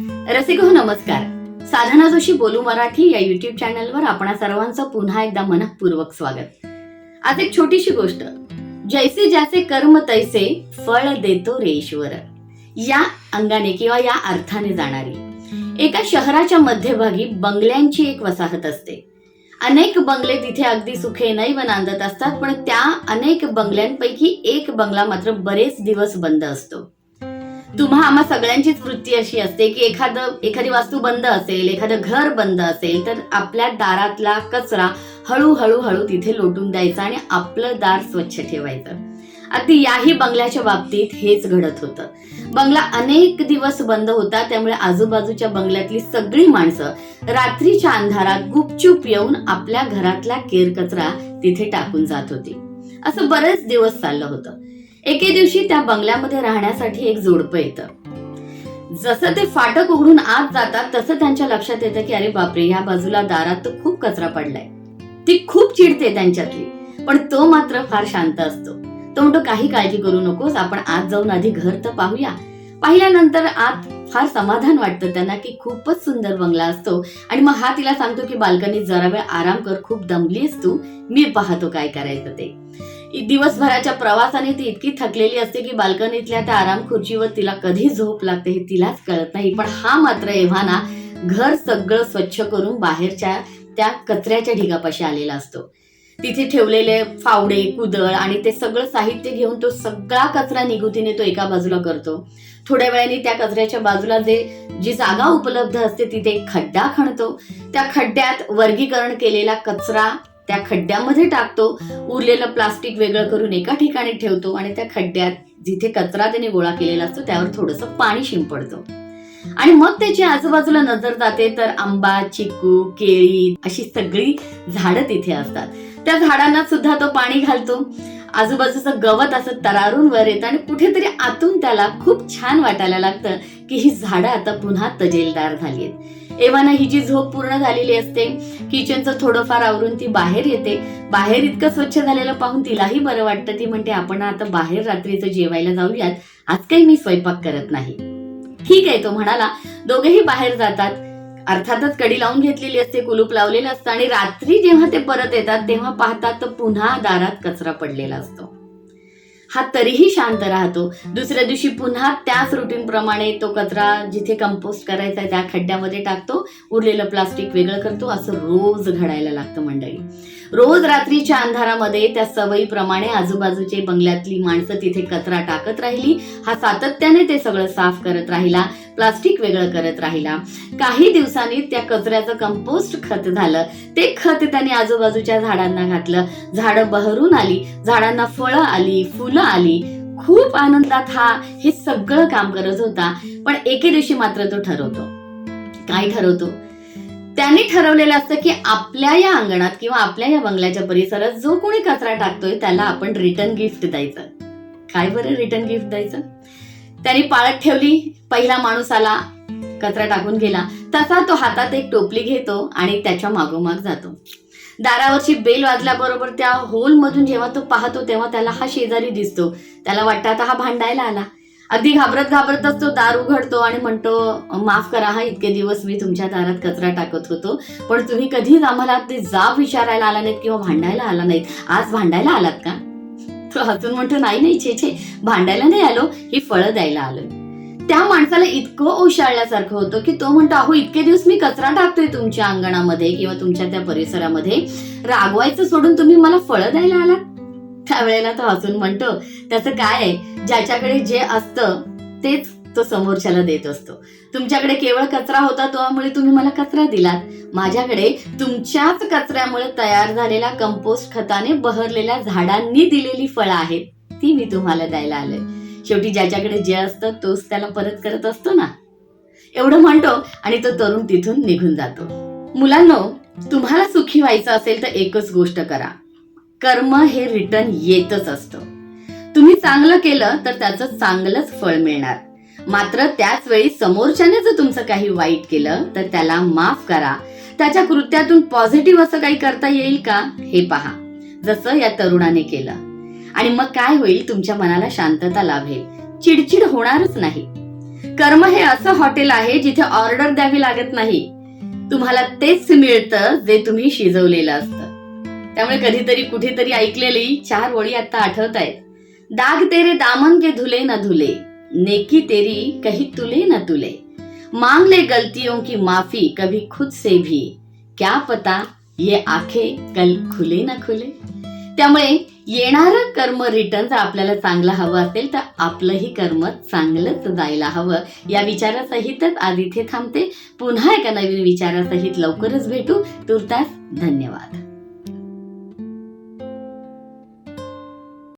रसिको नमस्कार. साधना जोशी बोलू मराठी या युट्यूब चॅनलवर आपण सर्वांचं पुन्हा एकदा मनपूर्वक स्वागत. आज एक छोटीशी गोष्ट. जैसे ज्याचे कर्म तैसे फळ देतो रे ईश्वर या अंगाने किंवा या अर्थाने जाणारी. एका शहराच्या मध्यभागी बंगल्यांची एक वसाहत असते. अनेक बंगले तिथे अगदी सुखे नैव नांदत असतात पण त्या अनेक बंगल्यांपैकी एक बंगला मात्र बरेच दिवस बंद असतो. तुम्हा आम्हा सगळ्यांचीच वृत्ती अशी असते की एखादं एखादी वास्तू बंद असेल एखादं घर बंद असेल तर आपल्या दारातला कचरा हळूहळू हळू तिथे लोटून द्यायचा आणि आपलं दार स्वच्छ ठेवायचं. अगदी याही बंगल्याच्या बाबतीत हेच घडत होतं. बंगला अनेक दिवस बंद होता त्यामुळे आजूबाजूच्या बंगल्यातली सगळी माणसं रात्रीच्या अंधारात गुपचूप येऊन आपल्या घरातला केर कचरा तिथे टाकून जात होती. असं बरेच दिवस चाललं होतं. एके दिवशी त्या बंगल्यामध्ये राहण्यासाठी एक जोडपं येतं. जसं ते फाटक उघडून आत जातात तसं त्यांच्या लक्षात येतं की अरे बापरे ह्या बाजूला दारात तर खूप कचरा पडलाय. ती खूप चिडते त्यांच्यातली पण तो मात्र फार शांत असतो. तो म्हणतो काही काळजी करू नकोस आपण आत जाऊन आधी घर तर पाहूया. पाहिल्यानंतर आत फार समाधान वाटतं त्यांना की खूपच सुंदर बंगला असतो. आणि मग हा तिला सांगतो की बाल्कनीत जरा वेळ आराम कर खूप दमलीस तू मी पाहतो काय करायचं ते. दिवसभराच्या प्रवासाने ती इतकी थकलेली असते की बाल्कनीतल्या त्या आराम खुर्चीवर तिला कधी झोप लागते हे तिलाच कळत नाही. पण हा मात्र एव्हाना घर सगळं स्वच्छ करून बाहेरच्या त्या कचऱ्याच्या ढिगापाशी आलेला असतो. तिथे ठेवलेले फावडे कुदळ आणि ते सगळं साहित्य घेऊन तो सगळा कचरा निगुतीने तो एका बाजूला करतो. थोड्या वेळाने त्या कचऱ्याच्या बाजूला जे जी जागा उपलब्ध असते तिथे खड्डा खणतो. त्या खड्ड्यात वर्गीकरण केलेला कचरा त्या खड्ड्यामध्ये टाकतो उरलेलं प्लास्टिक वेगळं करून एका ठिकाणी ठेवतो आणि त्या खड्ड्यात जिथे कचरा त्याने गोळा केलेला असतो त्यावर थोडंसं पाणी शिंपडतो. आणि मग त्याची आजूबाजूला नजर जाते तर आंबा चिकू केळी अशी सगळी झाडं तिथे असतात. त्या झाडांना सुद्धा तो पाणी घालतो. आजूबाजूचं गवत असं तरारून वर येतं आणि कुठेतरी आतून त्याला खूप छान वाटायला लागतं की ही झाडं आता पुन्हा तजेलदार झाली आहेत. एव्हाना ही जी झोप पूर्ण झालेली असते किचनचं थोडंफार आवरून ती बाहेर येते. बाहेर इतकं स्वच्छ झालेलं पाहून तिलाही बरं वाटतं. ती म्हणते आपण आता बाहेर रात्रीचं जेवायला जाऊयात. आज काही मी स्वयंपाक करत नाही. ठीक आहे तो म्हणाला. दोघेही बाहेर जातात. अर्थातच कडी लावून घेतलेली असते कुलूप लावलेलं असतं आणि रात्री जेव्हा ते परत येतात तेव्हा पाहतात तर पुन्हा दारात कचरा पडलेला असतो. हा तरीही शांत राहतो. दुसऱ्या दिवशी पुन्हा त्याच रुटीन प्रमाणे तो कचरा जिथे कंपोस्ट करायचा आहे त्या खड्ड्यामध्ये टाकतो. उरलेलं प्लास्टिक वेगळं करतो. असं रोज घडायला लागतं मंडळी. रोज रात्रीच्या अंधारामध्ये त्या सवयीप्रमाणे आजूबाजूचे बंगल्यातली माणसं तिथे कचरा टाकत राहिली. हा सातत्याने ते सगळं साफ करत राहिला. प्लास्टिक वेगळं करत राहिला. काही दिवसांनी त्या कचऱ्याचं कंपोस्ट खत झालं. ते खत त्याने आजूबाजूच्या झाडांना घातलं. झाडं बहरून आली झाडांना फळं आली फुलं आली. खूप आनंदात हा हे सगळं काम करत होता. पण एके दिवशी मात्र तो ठरवतो. काय ठरवतो? त्यांनी ठरवलेलं असतं की आपल्या या अंगणात किंवा आपल्या या बंगल्याच्या परिसरात जो कोणी कचरा टाकतोय त्याला आपण रिटर्न गिफ्ट द्यायचं. काय बरं रिटर्न गिफ्ट द्यायचं? त्यांनी पाळत ठेवली. पहिला माणूस आला कचरा टाकून गेला. तसा तो हातात एक टोपली घेतो आणि त्याच्या मागोमाग जातो. दारावरची बेल वाजल्याबरोबर त्या होलमधून जेव्हा तो पाहतो तेव्हा त्याला हा शेजारी दिसतो. त्याला वाटतं आता हा भांडायला आला. अगदी घाबरत घाबरतच तो दार उघडतो आणि म्हणतो माफ करा हा इतके दिवस मी तुमच्या दारात कचरा टाकत होतो. पण तुम्ही कधीच आम्हाला ते जाब विचारायला आला नाहीत किंवा भांडायला आला नाहीत. आज भांडायला आलात का? तो हसून म्हणतो नाही नाही छे छे भांडायला नाही आलो ही फळं द्यायला आलोय. त्या माणसाला इतकं ओशाळल्यासारखं होतं की तो म्हणतो अहो इतके दिवस मी कचरा टाकतोय तुमच्या अंगणामध्ये किंवा तुमच्या त्या परिसरामध्ये. रागवायचं सोडून तुम्ही मला फळं द्यायला आलात? त्यावेळेला तो हसून म्हणतो त्याचं काय आहे? ज्याच्याकडे जे असतं तेच तो समोरच्याला देत असतो. तुमच्याकडे केवळ कचरा होता त्यामुळे तुम्ही मला कचरा दिलात. माझ्याकडे तुमच्याच कचऱ्यामुळे तयार झालेल्या कंपोस्ट खताने बहरलेल्या झाडांनी दिलेली फळं आहेत ती मी तुम्हाला द्यायला आलोय. शेवटी ज्याच्याकडे जे असतं तोच त्याला परत करत असतो ना? एवढं म्हणतो आणि तो तरुण तिथून निघून जातो. मुलांनो तुम्हाला सुखी व्हायचं असेल तर एकच गोष्ट करा. कर्म हे रिटर्न येतच असतं. तुम्ही चांगलं केलं तर त्याचं चांगलंच फळ मिळणार. मात्र त्याच वेळी समोरच्याने जर तुमचं काही वाईट केलं तर त्याला माफ करा. त्याच्या कृत्यातून पॉझिटिव्ह असं काही करता येईल का? हे पहा. जसं या तरुणाने केलं. आणि मग काय होईल? तुमच्या मनाला शांतता लाभेल. चिडचिड होणारच नाही. कर्म हे असं हॉटेल आहे जिथे ऑर्डर द्यावी लागत नाही. तुम्हाला तेच मिळतं जे तुम्ही शिजवलेलं असतं. त्यामुळे कधीतरी कुठेतरी ऐकलेली चार ओळी आता आठवत आहेत. दाग तेरे दामन के धुले न धुले. नेकी तेरी कही तुले न तुले। मांग ले गलतियों की माफी कभी खुद से भी। क्या पता ये आखे कल खुले ना खुले। त्यामुळे येणारं कर्म रिटर्न जर आपल्याला चांगलं हवं असेल तर आपलंही कर्म चांगलंच जायला हवं. या विचारासहितच आज इथे थांबते. पुन्हा एका नवीन विचारासहित लवकरच भेटू. तुर्तास धन्यवाद.